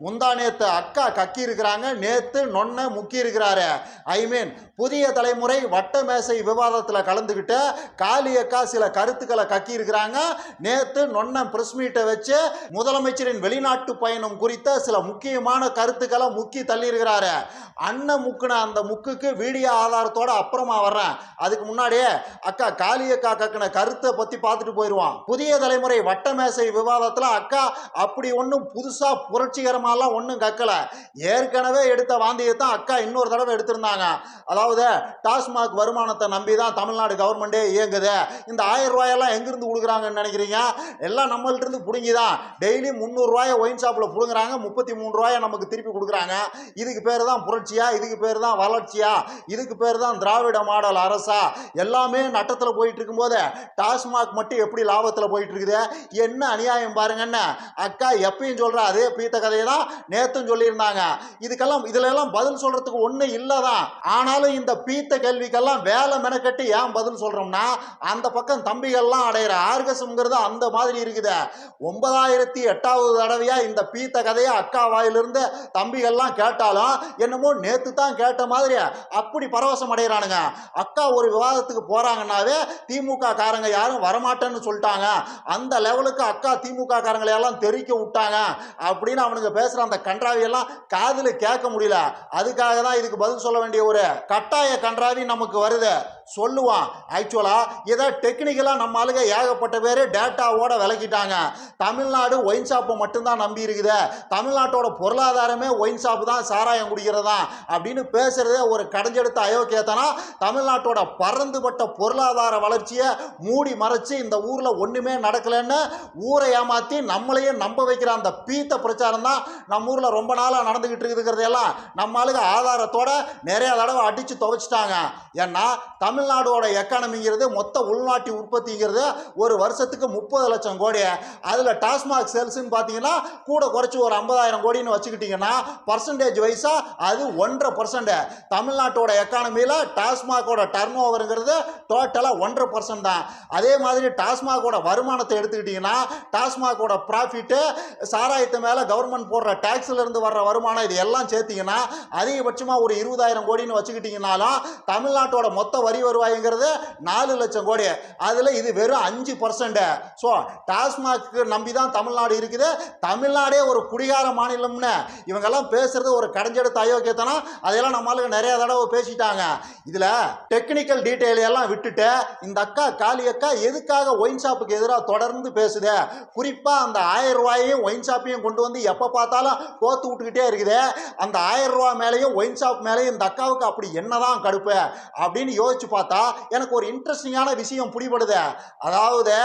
முந்தா நேத்து அக்கா கக்கி இருக்கிறாங்க நேத்து நொன்ன முக்கி இருக்கிறாரு ஐ மீன் புதிய தலைமுறை வட்ட மேசை விவாதத்தில் கலந்துக்கிட்டு காளி அக்கா சில கருத்துக்களை கக்கி இருக்கிறாங்க நேத்து நொன்ன பிரஸ் மீட்டை வச்சு முதலமைச்சரின் வெளிநாட்டு பயணம் குறித்த சில முக்கியமான கருத்துக்களை முக்கி தள்ளியிருக்கிறாரு. அண்ணன் முக்குன அந்த முக்குக்கு வீடியோ ஆதாரத்தோட அப்புறமா வர்றேன். அதுக்கு முன்னாடியே அக்கா காளி அக்கா கக்கின கருத்தை பத்தி பார்த்துட்டு போயிடுவான் புதிய தலைமுறை வட்ட மேசை விவாதத்தில் அக்கா அப்படி ஒன்றும் புதுசாக புரட்சிகரமாக புரட்சிகரமாலாம் ஒன்றும் கக்கல ஏற்கனவே எடுத்த வாந்தியை தான் அக்கா இன்னொரு தடவை எடுத்திருந்தாங்க. அதாவது டாஸ்மாக் வருமானத்தை நம்பி தான் தமிழ்நாடு கவர்மெண்டே இயங்குது. இந்த ஆயிரம் ரூபாயெல்லாம் எங்கிருந்து கொடுக்குறாங்கன்னு நினைக்கிறீங்க? எல்லாம் நம்மள்ட்ட இருந்து பிடுங்கி தான் டெய்லி முந்நூறுரூவாயை ஒயின் ஷாப்பில் பிடுங்குறாங்க. முப்பத்தி மூணு ரூபாயை நமக்கு திருப்பி கொடுக்குறாங்க. இதுக்கு பேர் தான் புரட்சியா? இதுக்கு பேர் தான் வளர்ச்சியா? இதுக்கு பேர் தான் திராவிட மாடல் அரசா? எல்லாமே நட்டத்தில் போயிட்டு இருக்கும்போது டாஸ்மாக் மட்டும் எப்படி லாபத்தில் போயிட்டு இருக்குது என்ன அநியாயம் பாருங்கன்னு அக்கா எப்பயும் சொல்கிறா அதே பீத்த கதையை தான் நேத்தும் சொல்லியிருந்தாங்க. இதுக்கெல்லாம் இதுல எல்லாம் பதில் சொல்றதுக்கு ஒன்றும் இல்லை தான் ஆனாலும் இந்த பீத்த கேள்விக்கெல்லாம் வேலை மெனக்கட்டி ஏன் பதில் சொல்றோம்னா அந்த பக்கம் தம்பிகள்லாம் அடையிற ஆர்கசம்ங்கிறது அந்த மாதிரி இருக்குது. ஒன்பதாயிரத்தி எட்டாவது தடவையா இந்த பீத்த கதையை அக்கா வாயிலிருந்து தம்பிகள்லாம் கேட்டாலும் என்னமோ நேத்து தான் கேட்ட மாதிரி அப்படி பரவசம் அடைகிறானுங்க அக்கா ஒரு விவாதத்துக்கு போறாங்கன்னாவே திமுக காரங்க யாரும் வரமாட்டேன்னு சொல்லிட்டாங்க. அந்த லெவலுக்கு அக்கா திமுக காரங்களை எல்லாம் தெரிக்க விட்டாங்க. அப்படின்னு அவனுங்க பேசுற அந்த கன்றாவியெல்லாம் காதில் கேட்க முடியல. அதுக்காக தான் இதுக்கு பதில் சொல்ல வேண்டிய ஒரு கட்டாய கன்றாவி நமக்கு வருது. சொல்லுவான். ஆக்சுவலாக இதை டெக்னிக்கலாக நம்ம ஆளுங்க ஏகப்பட்ட பேர் டேட்டாவோட விளக்கிட்டாங்க. தமிழ்நாடு ஒயின் ஷாப்பை மட்டும்தான் நம்பி இருக்குது. தமிழ்நாட்டோட பொருளாதாரமே ஒயின் ஷாப்பு தான் சாராயம் குடிக்கிறதா அப்படின்னு பேசுகிறதே ஒரு கடைஞ்செடுத்த அயோக்கியத்தனா தமிழ்நாட்டோட பறந்துபட்ட பொருளாதார வளர்ச்சியை மூடி மறைச்சு இந்த ஊரில் ஒன்றுமே நடக்கலைன்னு ஊரை ஏமாற்றி நம்மளையும் நம்ப வைக்கிற அந்த பீத்த பிரச்சாரம் தான் நம்ம ஊரில் ரொம்ப நாளாக நடந்துக்கிட்டு இருக்கிறதெல்லாம் நம்ம ஆளுங்க ஆதாரத்தோட நிறைய தடவை அடித்து துவைச்சிட்டாங்க. ஏன்னா தமிழ் தமிழ்நாடோட எக்கானமிங்கிறது மொத்த உள்நாட்டு உற்பத்திங்கிறது ஒரு வருஷத்துக்கு முப்பது லட்சம் கோடி. அதில் டாஸ்மாக் சேல்ஸ்னு பார்த்தீங்கன்னா கூட குறைச்சி ஒரு ஐம்பதாயிரம் கோடின்னு வச்சுக்கிட்டிங்கன்னா பர்சன்டேஜ் வைஸாக அது ஒன்றரை பர்சன்ட் தமிழ்நாட்டோட எக்கானமியில் டாஸ்மாகோட டர்ன் ஓவருங்கிறது டோட்டலாக ஒன்றரை பர்சன்ட் தான். அதே மாதிரி டாஸ்மாகோட வருமானத்தை எடுத்துக்கிட்டிங்கன்னா டாஸ்மாகோட ப்ராஃபிட்டு சாராயத்து மேலே கவர்மெண்ட் போடுற டேக்ஸ்லேருந்து வர்ற வருமானம் இது எல்லாம் சேர்த்திங்கன்னா அதிகபட்சமாக ஒரு இருபதாயிரம் கோடின்னு வச்சுக்கிட்டிங்கனாலும் தமிழ்நாட்டோட மொத்த வரி வருவாய்ங்கிறது நாலு லட்சம் கோடி. அதில் இது வெறும் அஞ்சு பர்சன்ட் ஸோ டாஸ்மாக்கு நம்பி தான் தமிழ்நாடு இருக்குது. தமிழ்நாடே ஒரு குடிகார மாநிலம்னு. இவங்கெல்லாம் பேசுறது ஒரு கடைஞ்செடுத்த அயோக்கியத்தனம். அதையெல்லாம் நம்மளுக்கு நிறைய தடவை பேசிட்டாங்க. இதில் டெக்னிக்கல் டீட்டெயில் எல்லாம் விட்டுட்டு இந்த அக்கா காளி அக்கா எதுக்காக ஒயின் ஷாப்புக்கு எதிராக தொடர்ந்து பேசுது? குறிப்பாக அந்த ஆயிரம் ரூபாயையும் ஒயின் ஷாப்பையும் கொண்டு வந்து எப்போ பார்த்தாலும் கோத்து விட்டுக்கிட்டே இருக்குது. அந்த ஆயிரம் ரூபா மேலேயும் ஒயின் ஷாப் மேலேயும் இந்த அக்காவுக்கு அப்படி என்னதான் கடுப்பு? அப்படின்னு யோசிச்சு பார்த்தா எனக்கு ஒரு இன்ட்ரெஸ்டிங்கான விஷயம் பிடிபடுது. அதாவது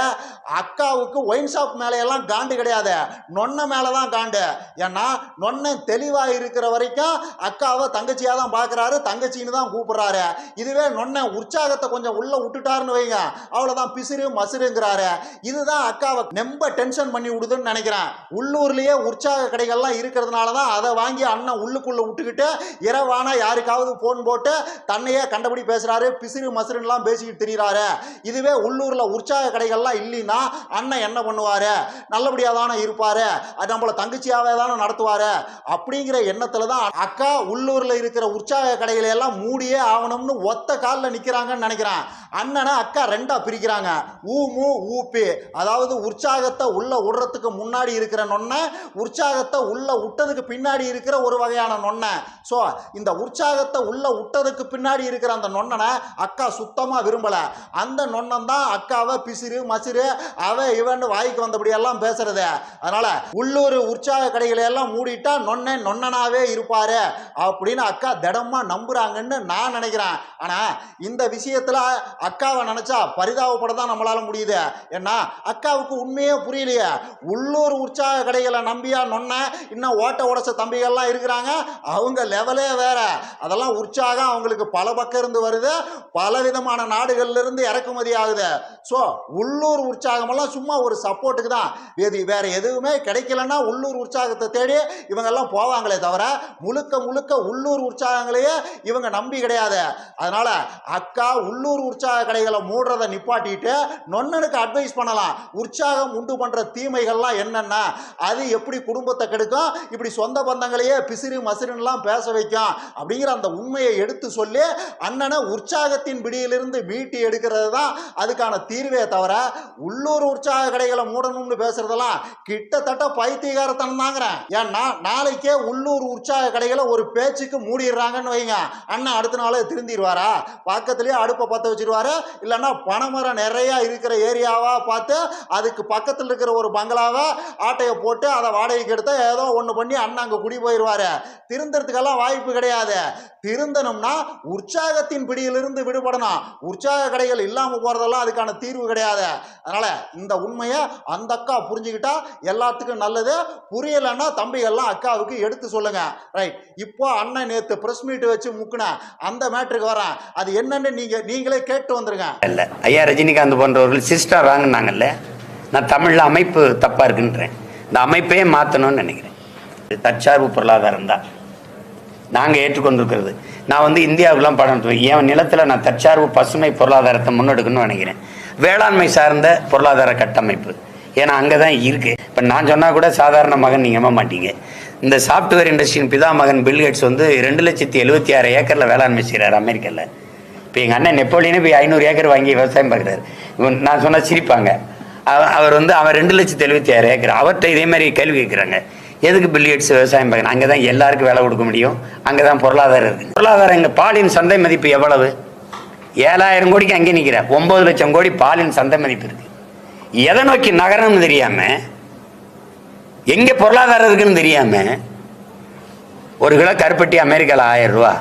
அக்காவுக்கு ஒயின் ஷாப் மேலையெல்லாம் காண்டு கிடையாது. நொன்னை மேலே தான் காண்டு. ஏன்னா நொன்ன தெளிவாக இருக்கிற வரைக்கும் அக்காவை தங்கச்சியாக தான் பார்க்குறாரு தங்கச்சின்னு தான் கூப்பிடுறாரு. இதுவே நொன்ன உற்சாகத்தை கொஞ்சம் உள்ள விட்டுட்டாருன்னு வைங்க. அவ்வளோதான் பிசிறு மசுருங்கிறாரு இதுதான் அக்காவை நெம்ப டென்ஷன் பண்ணி விடுதுன்னு நினைக்கிறேன். உள்ளூர்லேயே உற்சாக கடைகள்லாம் இருக்கிறதுனால தான் அதை வாங்கி அண்ணன் உள்ளுக்குள்ளே விட்டுக்கிட்டு இரவானா யாருக்காவது ஃபோன் போட்டு தன்னையே கண்டபடி பேசுகிறாரு பிசிறு மசுருன்னெலாம் பேசிக்கிட்டு திரிகிறாரு இதுவே உள்ளூரில் உற்சாக கடைகள்லாம் இல்லைன்னா அண்ணன் என்ன பண்ணுவார்? நல்லபடியாக தானே இருப்பார்? அது நம்மளை தங்கச்சியாகவே தானே நடத்துவார்? அப்படிங்கிற எண்ணத்தில் தான் அக்கா உள்ளூரில் இருக்கிற உற்சாக கடைகளை எல்லாம் மூடியே ஆகணும்னு ஒத்த காலில் நிற்கிறாங்கன்னு நினைக்கிறேன். அண்ணனை அக்கா ரெண்டாக பிரிக்கிறாங்க. ஊ மூ ஊப்பி அதாவது உற்சாகத்தை உள்ள விடுறதுக்கு முன்னாடி இருக்கிற நொன்னை உற்சாகத்தை உள்ள விட்டதுக்கு பின்னாடி இருக்கிற ஒரு வகையான நொன்னை ஸோ இந்த உற்சாகத்தை உள்ள விட்டதுக்கு பின்னாடி இருக்கிற அந்த நொன்னனை அக்கா சுத்தமாக விரும்பலை. அந்த நொண்ணம் தான் அக்காவை பிசிறு மசிறு அவ இவன்னு வாய்க்கு வந்தபடியெல்லாம் பேசுறது. அதனால உள்ளூர் உற்சாக கடைகளை எல்லாம் மூடிட்டா நொன்னே நொன்னனாவே இருப்பாரு அப்படின்னு அக்கா திடமா நம்புறாங்கன்னு நான் நினைக்கிறேன். ஆனா இந்த விஷயத்துல அக்காவை நினைச்சா பரிதாபப்பட தான் நம்மளால முடியுது. ஏன்னா அக்காவுக்கு உண்மையே புரியலையே. உள்ளூர் உற்சாக கடைகளை நம்பியா நொன்ன இன்னும் ஓட்ட உடச்ச தம்பிகள்லாம் இருக்கிறாங்க. அவங்க லெவலே வேற. அதெல்லாம் உற்சாகம் அவங்களுக்கு பல பக்கம் இருந்து வருது. பலவிதமான நாடுகள்லேருந்து இறக்குமதி ஆகுது. ஸோ உள்ளூர் உற்சாகமெல்லாம் சும்மா ஒரு சப்போர்ட்டுக்கு தான். இது வேறு எதுவுமே கிடைக்கலன்னா உள்ளூர் உற்சாகத்தை தேடி இவங்கெல்லாம் போவாங்களே தவிர முழுக்க முழுக்க உள்ளூர் உற்சாகங்களையே இவங்க நம்பி கிடையாது. அதனால் அக்கா உள்ளூர் உற்சாக கடைகளை மூடுறதை நிப்பாட்டிட்டு நொண்ணனுக்கு அட்வைஸ் பண்ணலாம். உற்சாகம் உண்டு பண்ணுற தீமைகள்லாம் என்னென்ன அது எப்படி குடும்பத்தை கெடுக்கும்? இப்படி சொந்த பந்தங்களையே பிசிறு மசிறுன்னெலாம் பேச வைக்கும். அப்படிங்கிற அந்த உண்மையை எடுத்து சொல்லி அண்ணனை உற்சாகத்தை உற்சாகத்தின் பிடியிலிருந்து மீட்டி எடுக்கிறது தான் அதுக்கான தீர்வே தவிர உள்ளூர் உற்சாக கடைகளை மூடணும்னு பேசுறதெல்லாம் கிட்டத்தட்ட பைத்தியகாரத்தனம் தாங்கிறேன் ஏன்னா நாளைக்கே உள்ளூர் உற்சாக கடைகளை ஒரு பேச்சுக்கு மூடிடுறாங்கன்னு வைங்க. அண்ணன் அடுத்த நாளே திருந்திடுவாரா? பக்கத்துலேயே அடுப்பை பற்ற வச்சிருவாரு இல்லைன்னா பனைமரம் நிறைய இருக்கிற ஏரியாவா பார்த்து அதுக்கு பக்கத்தில் இருக்கிற ஒரு பங்களாவை ஆட்டையை போட்டு அதை வாடகைக்கு எடுத்து ஏதோ ஒன்று பண்ணி அண்ணன் அங்கே குடி போயிடுவாரு திருந்தறதுக்கெல்லாம் வாய்ப்பு கிடையாது. திருந்தணும்னா உற்சாகத்தின் பிடியிலிருந்து விடுபடணும் உற்சாக கடைகள் இல்லாமல் போகிறதெல்லாம் அதுக்கான தீர்வு கிடையாது. அதனால் இந்த உண்மையை அந்த அக்கா புரிஞ்சுக்கிட்டா எல்லாத்துக்கும் நல்லது. புரியலைன்னா தம்பிகள்லாம் அக்காவுக்கு எடுத்து சொல்லுங்க. ரைட் இப்போ அண்ணன் நேற்று ப்ரெஸ் மீட் வச்சு முக்குன. அந்த மேட்ருக்கு வரேன். அது என்னன்னு நீங்கள் நீங்களே கேட்டு வந்துருங்க. இல்லை. ஐயா ரஜினிகாந்த் போன்றவர்கள் சிஸ்டர் வாங்கினாங்கல்ல. நான் தமிழில் அமைப்பு தப்பாக இருக்குன்றேன். இந்த அமைப்பையே மாற்றணும்னு நினைக்கிறேன். தற்சார்பு பொருளாதாரம் தான். நாங்கள் ஏற்றுக்கொண்டிருக்கிறது. நான் வந்து இந்தியாவுக்குலாம் படம் நடத்துவேன் என் நிலத்தில் நான் தற்சார்பு பசுமை பொருளாதாரத்தை முன்னெடுக்கணும்னு நினைக்கிறேன். வேளாண்மை சார்ந்த பொருளாதார கட்டமைப்பு. ஏன்னா அங்கே தான் இருக்குது இப்போ நான் சொன்னால் கூட சாதாரண மகன் நீங்கள் மாட்டீங்க. இந்த சாஃப்ட்வேர் இண்டஸ்ட்ரியின் பிதா மகன் பில்கேட்ஸ் வந்து ரெண்டு லட்சத்தி எழுபத்தி ஆறு ஏக்கரில் வேளாண்மை செய்கிறார் அமெரிக்காவில் இப்போ எங்கள் அண்ணன் நெப்போலியனே போய் ஐநூறு ஏக்கர் வாங்கி விவசாயம் பார்க்குறாரு. இவன் நான் சொன்னால் சிரிப்பாங்க. அவர் வந்து அவன் ரெண்டு லட்சத்தி எழுபத்தி ஆறு ஏக்கர். அவர்கிட்ட இதே மாதிரி கேள்வி கேட்குறாங்க. எதுக்கு பில்லியட்ஸ் விவசாயம் பார்க்கணும் அங்கே தான் எல்லாருக்கும் வேலை கொடுக்க முடியும். அங்கே தான் பொருளாதாரம் இருக்குது பொருளாதாரம் இங்கே பாலின் சந்தை மதிப்பு எவ்வளவு? ஏழாயிரம் கோடிக்கு அங்கே நிற்கிறேன் ஒம்பது லட்சம் கோடி பாலின் சந்தை மதிப்பு இருக்குது எதை நோக்கி நகரம்னு தெரியாமல் எங்கே பொருளாதாரம் இருக்குன்னு தெரியாமல் ஒரு கிலோ கருப்பட்டி அமெரிக்காவில் ஆயிரம் ரூபா.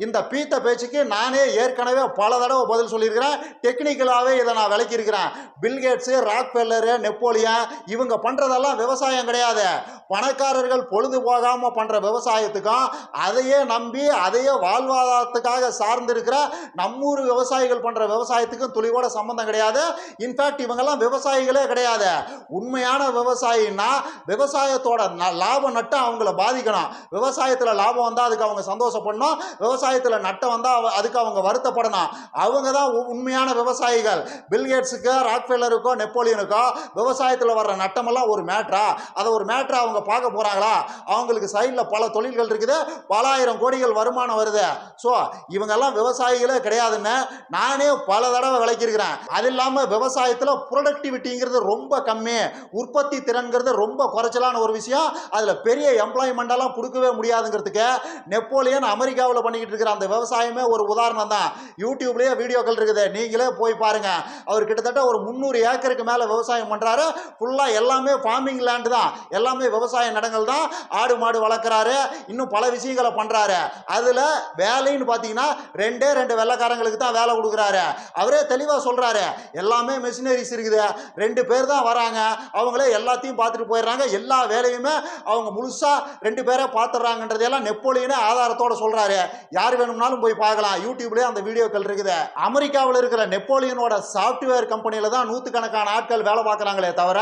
இந்த பீத்த பேச்சுக்கு நானே ஏற்கனவே பல தடவை பதில் சொல்லியிருக்கிறேன். டெக்னிக்கலாகவே இதை நான் விளக்கியிருக்கிறேன். பில்கேட்ஸு ராக்ஃபெல்லரு நெப்போலியன் இவங்க பண்ணுறதெல்லாம் விவசாயம் கிடையாது. பணக்காரர்கள் பொழுது போகாமல் பண்ணுற விவசாயத்துக்கும் அதையே நம்பி அதையே வாழ்வாதாரத்துக்காக சார்ந்திருக்கிற நம்மூர் விவசாயிகள் பண்ணுற விவசாயத்துக்கும் துளிவோட சம்மந்தம் கிடையாது. இன்ஃபேக்ட் இவங்கெல்லாம் விவசாயிகளே கிடையாது. உண்மையான விவசாயின்னா விவசாயத்தோட ந- லாபம் நட்டு அவங்கள பாதிக்கணும். விவசாயத்தில் லாபம் வந்தால் அதுக்கு அவங்க சந்தோஷப்படணும். விவசாயத்தில் நட்டம் வந்தால் அதுக்கு அவங்க வருத்தப்படணும். அவங்க தான் உ- உண்மையான விவசாயிகள். பில்கேட்ஸுக்கோ ராக்ஃபெல்லருக்கோ நெப்போலியனுக்கோ விவசாயத்தில் வர்ற நட்டமெல்லாம் ஒரு மேட்ரா அதை ஒரு மேட்ரா அவங்க பார்க்க போகிறாங்களா அவங்களுக்கு சைடில் பல தொழில்கள் இருக்குது. பல ஆயிரம் கோடிகள் வருமானம் வருது. ஸோ இவங்கெல்லாம் விவசாயிகளே கிடையாதுன்னு நானே பல தடவை விளக்கியிருக்கிறேன். அது இல்லாமல் விவசாயத்தில் ப்ரொடக்டிவிட்டிங்கிறது ரொம்ப கம்மி. உற்பத்தி திறன்கிறது ரொம்ப குறைச்சலான ஒரு விஷயம். அதில் பெரிய எம்ப்ளாய்மெண்ட்டெல்லாம் கொடுக்கவே முடியாதுங்கிறதுக்கு நெப்போலியன் அமெரிக்காவில் பண்ணிக்கிட்டு இருக்கிற அந்த விவசாயமே ஒரு உதாரணம் தான். யூடியூப்லேயே வீடியோக்கள் இருக்குது. நீங்களே போய் பாருங்க. அவர் கிட்டத்தட்ட ஒரு முந்நூறு ஏக்கருக்கு மேலே விவசாயம் பண்ணுறாரு ஃபுல்லாக எல்லாமே ஃபார்மிங் லேண்டு தான். எல்லாமே விவசாய நடங்கள் தான். ஆடு மாடு வளர்க்குறாரு. இன்னும் பல விஷயங்களை பண்ணுறாரு அதில் வேலைன்னு பார்த்தீங்கன்னா ரெண்டே ரெண்டு வெள்ளைக்காரங்களுக்கு தான் வேலை கொடுக்குறாரு. அவரே தெளிவாக சொல்கிறாரு எல்லாமே மெஷினரிஸ் இருக்குது. ரெண்டு பேர் தான் வராங்க. அவங்களே எல்லாத்தையும் பார்த்துட்டு போயிடுறாங்க. எல்லா வேலையுமே அவங்க முழுசாக ரெண்டு பேரை பார்த்துட்றாங்கன்றதெல்லாம் நெப்போலியனே ஆதாரத்தோட சொல்கிறாரு யார் யார் வேணும்னாலும் போய் பார்க்கலாம். யூடியூப்லேயே அந்த வீடியோக்கள் இருக்குது. அமெரிக்காவில் இருக்கிற நெப்போலியனோட சாஃப்ட்வேர் கம்பெனியில் தான் நூற்றுக்கணக்கான ஆட்கள் வேலை பார்க்குறாங்களே தவிர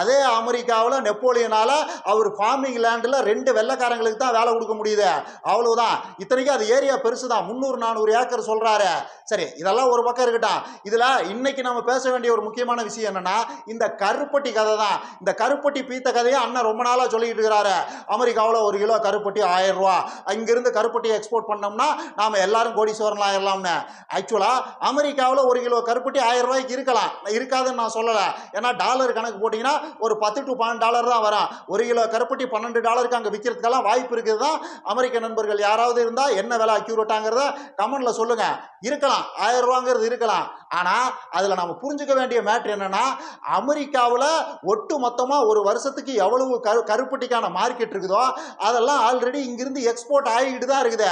அதே அமெரிக்காவில் நெப்போலியனால் அவர் ஃபார்மிங் லேண்டில் ரெண்டு வெள்ளைக்காரங்களுக்கு தான் வேலை கொடுக்க முடியுது. அவ்வளவுதான். இத்தனைக்கும் அது ஏரியா பெருசு தான் முந்நூறு நானூறு ஏக்கர் சொல்கிறாரு சரி இதெல்லாம் ஒரு பக்கம் இருக்கட்டும். இதில் இன்னைக்கு நம்ம பேச வேண்டிய ஒரு முக்கியமான விஷயம் என்னன்னா இந்த கருப்பட்டி கதை தான் இந்த கருப்பட்டி பீத்த கதையை அண்ணன் ரொம்ப நாளாக சொல்லிட்டு இருக்கிறாரு. அமெரிக்காவில் ஒரு கிலோ கருப்பட்டி ஆயிரம் ரூபா. அங்கிருந்து கருப்பட்டி எக்ஸ்போர்ட் பண்ணோம்னா நாம எல்லாரும் கோடீஸ்வரன் ஆயிடலாம்னு ஆக்சுவலாக அமெரிக்காவில் ஒரு கிலோ கருப்பட்டி ஆயிரம் ரூபாய்க்கு இருக்கலாம். இருக்காதுன்னு நான் சொல்லலை. ஏன்னா டாலர் கணக்கு போட்டிங்கன்னா ஒரு பத்து டு பன்னெண்டு டாலர் தான் வரும். ஒரு கிலோ கருப்பட்டி பன்னெண்டு டாலருக்கு அங்கே விற்கிறதுக்கெல்லாம் வாய்ப்பு இருக்குது தான் அமெரிக்க நண்பர்கள் யாராவது இருந்தால் என்ன விலை அக்யூரேட்டாங்கிறத கமெண்ட்ல சொல்லுங்க. இருக்கலாம். ஆயிரம் ரூபாங்கிறது இருக்கலாம். ஆனால் அதில் நம்ம புரிஞ்சுக்க வேண்டிய மேட்ரு என்னன்னா அமெரிக்காவில் ஒட்டு மொத்தமாக ஒரு வருஷத்துக்கு எவ்வளவு கரு கருப்பட்டிக்கான மார்க்கெட் இருக்குதோ அதெல்லாம் ஆல்ரெடி இங்கிருந்து எக்ஸ்போர்ட் ஆகிட்டு தான் இருக்குது.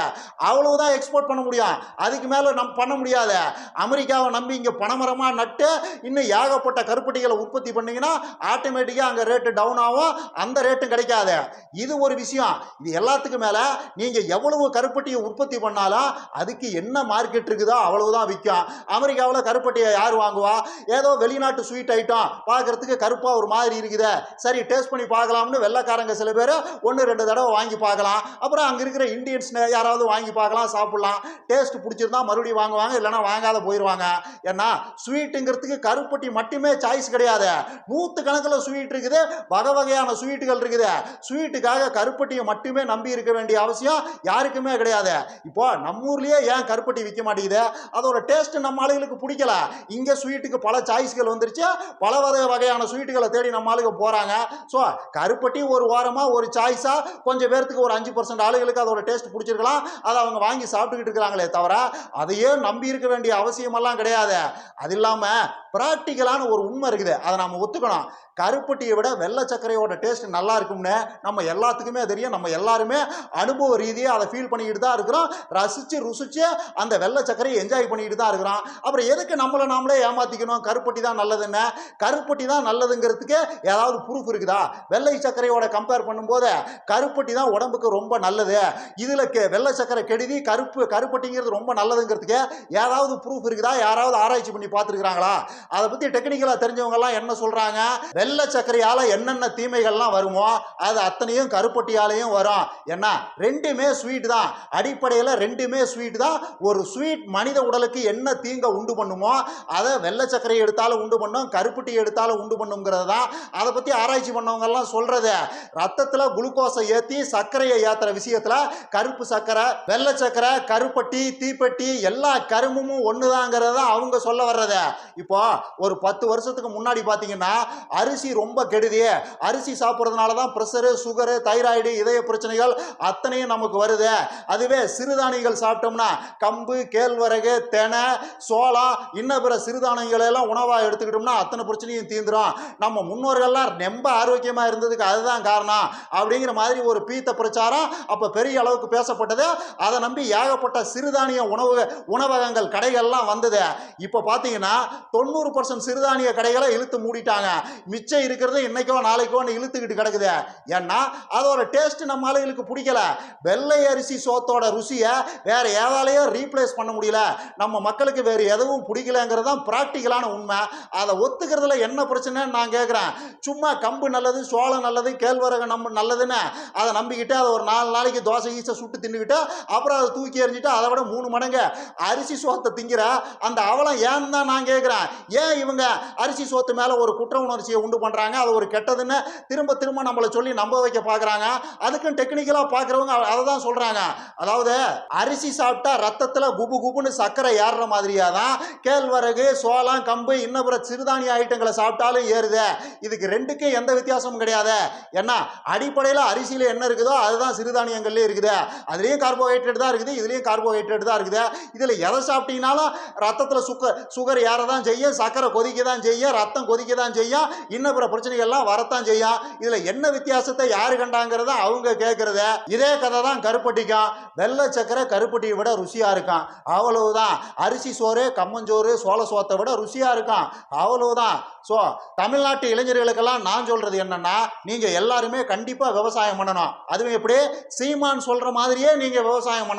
அவ்வளோ அவ்வளவுதான் எக்ஸ்போர்ட் பண்ண முடியும்? அதுக்கு மேலே நம் பண்ண முடியாது. அமெரிக்காவை நம்பி இங்கே பணமரமாக நட்டு இன்னும் ஏகப்பட்ட கருப்பட்டிகளை உற்பத்தி பண்ணிங்கன்னா ஆட்டோமேட்டிக்காக அங்கே ரேட்டு டவுன் ஆகும். அந்த ரேட்டும் கிடைக்காது. இது ஒரு விஷயம். இது எல்லாத்துக்கும் மேலே நீங்கள் எவ்வளவு கருப்பட்டியை உற்பத்தி பண்ணாலும் அதுக்கு என்ன மார்க்கெட் இருக்குதோ அவ்வளவுதான் விற்கும். அமெரிக்காவில் கருப்பட்டியை யார் வாங்குவா? ஏதோ வெளிநாட்டு ஸ்வீட் ஐட்டம் பார்க்கறதுக்கு கருப்பாக ஒரு மாதிரி இருக்குதே. சரி டேஸ்ட் பண்ணி பார்க்கலாம்னு வெள்ளைக்காரங்க சில பேர் ஒன்று ரெண்டு தடவை வாங்கி பார்க்கலாம். அப்புறம் அங்கே இருக்கிற இந்தியன்ஸ் யாராவது வாங்கி பார்க்கலாம் சாப்பிட்லாம். டேஸ்ட் பிடிச்சிருந்தா மறுபடியும் வாங்குவாங்க இல்லைன்னா வாங்காத போயிடுவாங்க ஏன்னா ஸ்வீட்டுங்கிறதுக்கு கருப்பட்டி மட்டுமே சாய்ஸ் கிடையாது. நூற்று கணக்கில் ஸ்வீட் இருக்குது வகை வகையான ஸ்வீட்டுகள் இருக்குது. ஸ்வீட்டுக்காக கருப்பட்டியை மட்டுமே நம்பி இருக்க வேண்டிய அவசியம் யாருக்குமே கிடையாது. இப்போ நம்ம ஊர்லேயே ஏன் கருப்பட்டி விற்க மாட்டேங்குது? அதோட டேஸ்ட் நம்ம ஆளுகளுக்கு பிடிக்கல. இங்கே ஸ்வீட்டுக்கு பல சாய்ஸ்கள் வந்துருச்சு. பல வகை வகையான ஸ்வீட்டுகளை தேடி நம்ம ஆளுங்க போகிறாங்க ஸோ கருப்பட்டி ஒரு வாரமாக ஒரு சாய்ஸாக கொஞ்சம் பேர்த்துக்கு ஒரு அஞ்சு பர்சன்ட் ஆளுகளுக்கு அதோட டேஸ்ட் பிடிச்சிருக்கலாம். அதை அவங்க வாங்கி சாப்பிட்டுக்கிட்டு இருக்கிறாங்களே தவிர அதையே நம்பி இருக்க வேண்டிய அவசியமெல்லாம் கிடையாது. அது இல்லாமல் ப்ராக்டிக்கலான ஒரு உண்மை இருக்குது. அதை நம்ம ஒத்துக்கணும். கருப்பட்டியை விட வெள்ளை சர்க்கரையோட டேஸ்ட் நல்லா இருக்கும்னு நம்ம எல்லாத்துக்குமே தெரியும். நம்ம எல்லாருமே அனுபவ ரீதியாக அதை ஃபீல் பண்ணிக்கிட்டு தான் இருக்கிறோம். ரசித்து ருசித்து அந்த வெள்ளை சர்க்கரையை என்ஜாய் பண்ணிக்கிட்டு தான் இருக்கிறோம். அப்புறம் எதுக்கு நம்மளை நாமளே ஏமாற்றிக்கணும் கருப்பட்டி தான் நல்லதுன்னு. கருப்பட்டி தான் நல்லதுங்கிறதுக்கு ஏதாவது ப்ரூஃப் இருக்குதா? வெள்ளை சர்க்கரையோட கம்பேர் பண்ணும்போது கருப்பட்டி தான் உடம்புக்கு ரொம்ப நல்லது. இதில் கெ வெள்ளை சர்க்கரை கெடுதி கருப்பு கருப்பட்டிங்கிறது ரொம்ப நல்லதுங்கிறதுக்கு ஏதாவது ப்ரூஃப் இருக்குதா? யாராவது ஆராய்ச்சி பண்ணி பார்த்துருக்குறாங்களா? அதை பற்றி டெக்னிக்கலாக தெரிஞ்சவங்கலாம் என்ன சொல்கிறாங்க வெள்ளை சர்க்கரையால் என்னென்ன தீமைகள்லாம் வருமோ அது அத்தனையும் கருப்பட்டியாலையும் வரும். ஏன்னா ரெண்டுமே ஸ்வீட் தான். அடிப்படையில் ரெண்டுமே ஸ்வீட் தான். ஒரு ஸ்வீட் மனித உடலுக்கு என்ன தீங்கை உண்டு பண்ணுமோ அதை வெள்ளை சர்க்கரை எடுத்தாலும் உண்டு பண்ணும் கருப்பட்டி எடுத்தாலும் உண்டு பண்ணுங்கிறது தான். அதை பற்றி ஆராய்ச்சி பண்ணவங்கெல்லாம் சொல்கிறது ரத்தத்தில் குளுக்கோஸை ஏற்றி சர்க்கரையை ஏற்றுற விஷயத்தில் கருப்பு சர்க்கரை வெள்ளை சக்கரை கருப்பட்டி தீப்பெட்டி எல்லா கருமமும் ஒன்று தாங்கிறத அவங்க சொல்ல வர்றத. இப்போ ஒரு பத்து வருஷத்துக்கு முன்னாடி பார்த்தீங்கன்னா அரிசி ரொம்ப கெடுதி. அரிசி சாப்பிட்றதுனால தான் ப்ரெஷரு சுகரு தைராய்டு இதய பிரச்சனைகள் அத்தனையும் நமக்கு வருது. அதுவே சிறுதானியங்கள் சாப்பிட்டோம்னா கம்பு கேழ்வரகு தெனை சோளம் இன்ன பிற சிறுதானியங்களை எல்லாம் உணவாக எடுத்துக்கிட்டோம்னா அத்தனை பிரச்சனையும் தீந்துரும். நம்ம முன்னோர்கள்லாம் ரொம்ப ஆரோக்கியமாக இருந்ததுக்கு அதுதான் காரணம். அப்படிங்கிற மாதிரி ஒரு பீத்த பிரச்சாரம் அப்போ பெரிய அளவுக்கு பேசப்பட்டது. அதை நம்பி ஏகப்பட்ட சிறுதானிய உணவு உணவகங்கள் கடைகள்லாம் வந்தது. இப்போ பார்த்தீங்கன்னா தொண்ணூறு பர்சன்ட் சிறுதானிய கடைகளை இழுத்து மூடிட்டாங்க. மிச்சம் இருக்கிறது இன்னைக்கோ நாளைக்கோன்னு இழுத்துக்கிட்டு கிடக்குது. ஏன்னா அதோட டேஸ்ட் நம்ம ஆளுகளுக்கு பிடிக்கல. வெள்ளை அரிசி சோத்தோட ருசியை வேற ஏதாலையும் ரீப்ளேஸ் பண்ண முடியல. நம்ம மக்களுக்கு வேறு எதுவும் பிடிக்கலங்கிறது தான் ப்ராக்டிக்கலான உண்மை. அதை ஒத்துக்கிறதுல என்ன பிரச்சனைன்னு நான் கேட்குறேன் சும்மா கம்பு நல்லது சோளம் நல்லது கேழ்வரகு நம்ம நல்லதுன்னு அதை நம்பிக்கிட்டு அதை ஒரு நாலு நாளைக்கு தோசை ஈசை சுட்டு தின்னுக்கிட்டு அப்புறம் அதை தூக்கி எறிஞ்சிட்டு அதை விட மூணு மடங்கு அரிசி சோத்தை திங்கிற அந்த அவலம் ஏன் தான் நான் கேட்குறேன். ஏன் இவங்க அரிசி சோத்து மேலே ஒரு குற்ற உணர்ச்சியை உண்டு பண்ணுறாங்க அது ஒரு கெட்டதுன்னு திரும்ப திரும்ப நம்மளை சொல்லி நம்ப வைக்க பார்க்குறாங்க அதுக்கும் டெக்னிக்கலாக பார்க்குறவங்க அதை தான் சொல்கிறாங்க அதாவது அரிசி சாப்பிட்டா ரத்தத்தில் குபு குபுன்னு சர்க்கரை ஏறுற மாதிரியாக தான் கேழ்வரகு சோளம் கம்பு இன்னப்புற சிறுதானிய ஐட்டங்களை சாப்பிட்டாலும் ஏறுது. இதுக்கு ரெண்டுக்கும் எந்த வித்தியாசமும் கிடையாது. ஏன்னா அடிப்படையில் அரிசியில் என்ன இருக்குதோ அதுதான் சிறுதானியங்கள்லேயும் இருக்குது. அதுலேயும் கார்போஹைட்ரேட் தான் இருக்குது இதுலேயும் கார்போஹைட்ரேட் தான் இருக்குது. இதில் எதை சாப்பிட்டீங்கனாலும் ரத்தத்தில் சுகர் சுகர் ஏற தான் செய்யும் சர்க்கரை கொதிக்க தான் செய்யும் ரத்தம் கொதிக்க தான் செய்யும் இன்னும் பிற பிரச்சனைகள்லாம் வரத்தான் செய்யும். இதில் என்ன வித்தியாசத்தை யாரு கண்டாங்கிறத அவங்க கேட்குறத இதே கதை தான் கருப்பட்டிக்கும் வெள்ளை சக்கரை கருப்பட்டியை விட ருசியாக இருக்கும் அவ்வளவுதான். அரிசி சோறு கம்மஞ்சோறு சோள சோத்தை விட ருசியாக இருக்கும் அவ்வளவுதான். ஸோ தமிழ்நாட்டு இளைஞர்களுக்கெல்லாம் நான் சொல்கிறது என்னன்னா நீங்கள் எல்லாருமே கண்டிப்பாக விவசாயம் பண்ணணும். அதுவும் எப்படி? சீமான் சொல்கிற மாதிரியே நீங்கள் விவசாயம் பண்ணணும்.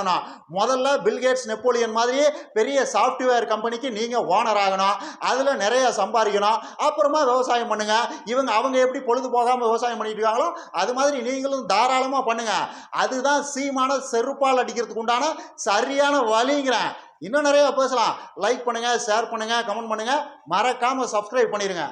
முதல்ல பில்கேட்ஸ் நெப்போலியன் மாதிரி பெரிய சாஃப்ட்வேர் கம்பெனிக்கு நீங்கள் ஓனர் ஆகணும். அதில் நிறைய சம்பாதிக்கணும். அப்புறமா விவசாயம் பண்ணுங்க. இவங்க அவங்க எப்படி பொழுது போகாமல் விவசாயம் பண்ணிட்டு இருக்காங்களோ அது மாதிரி நீங்களும் தாராளமாக பண்ணுங்க. அதுதான் சீமான செருப்பால் அடிக்கிறதுக்கு உண்டான சரியான வழிங்கிறேன். இன்னும் நிறைய பேசலாம். லைக் பண்ணுங்க ஷேர் பண்ணுங்க கமெண்ட் பண்ணுங்க. மறக்காம சப்ஸ்கிரைப் பண்ணிடுங்க